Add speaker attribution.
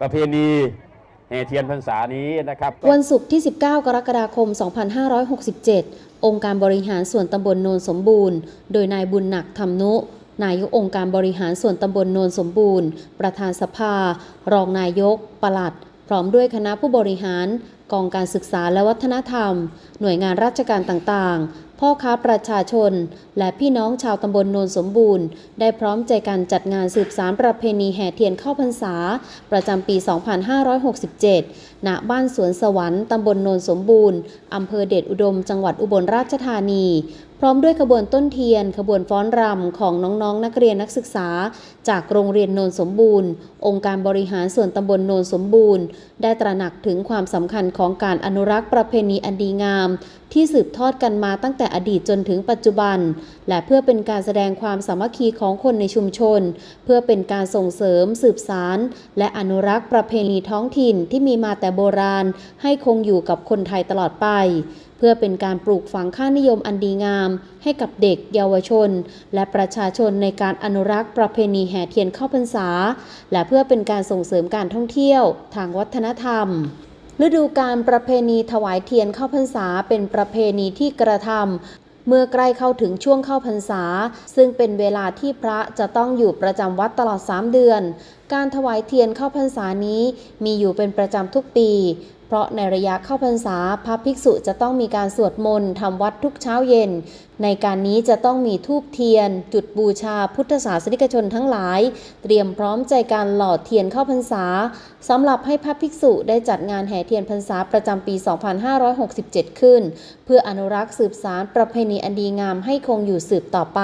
Speaker 1: ประเพณีแห่เทียนพรรษานี้นะครับ
Speaker 2: วันศุกร์ที่ 19 กรกฎาคม 2567 องค์การบริหารส่วนตำบลโนนสมบูรณ์ โดยนายบุญหนักธรรมนุ นายกองค์การบริหารส่วนตำบลโนนสมบูรณ์ ประธานสภา รองนายก ปลัด พร้อมด้วยคณะผู้บริหาร กองการศึกษาและวัฒนธรรม หน่วยงานราชการต่างๆ พ่อค้าประชาชน และพี่น้องชาวตำบลโนนสมบูรณ์ ได้พร้อมใจกันจัดงานสืบสารประเพณีแห่เทียนเข้าพรรษา ประจำปี 2567 ณ บ้านสวนสวรรค์ตำบลโนนสมบูรณ์อำเภอเดชอุดม จังหวัดอุบลราชธานี พร้อมด้วยขบวนต้นเทียน ขบวนฟ้อนรำของน้องๆนักเรียนนักศึกษา จากโรงเรียนโนนสมบูรณ์ องค์การบริหารส่วนตำบลโนนสมบูรณ์ ได้ตระหนักถึงความสำคัญของการอนุรักษ์ประเพณีอันดีงาม ที่สืบทอดกันมาตั้งแต่อดีตจนถึงปัจจุบัน และเพื่อเป็นการแสดงความสามัคคีของคนในชุมชน เพื่อเป็นการส่งเสริม สืบสารและอนุรักษ์ประเพณีท้องถิ่นที่มีมาแต่โบราณ ให้คงอยู่กับคนไทยตลอดไป เพื่อเป็นการปลูกฝังค่านิยมอันดีงาม ให้กับเด็กเยาวชน และประชาชนในการอนุรักษ์ประเพณีแห่เทียนเข้าพรรษา และเพื่อเป็นการส่งเสริมการท่องเที่ยว ทางวัฒนธรรมฤดูการประเพณีถวายเทียนเข้าพรรษาเป็นประเพณีที่กระทำเมื่อใกล้เข้าถึงช่วงเข้าพรรษา ซึ่งเป็นเวลาที่พระจะต้องอยู่ประจำวัดตลอด 3 เดือน การถวายเทียนเข้าพรรษานี้มีอยู่เป็นประจำทุกปี เพราะในระยะเข้าพรรษาพระภิกษุจะต้องมีการสวดมนต์ทำวัดทุกเช้าเย็น ในการนี้จะต้องมีทูบเทียน จุดบูชาพุทธศาสนิกชนทั้งหลาย เตรียมพร้อมใจการหล่อเทียนเข้าพรรษาสำหรับให้พระภิกษุได้จัดงานแห่เทียนพรรษาประจำปี 2567 ขึ้น เพื่ออนุรักษ์สืบสารประเพณีอันดีงามให้คงอยู่สืบต่อไป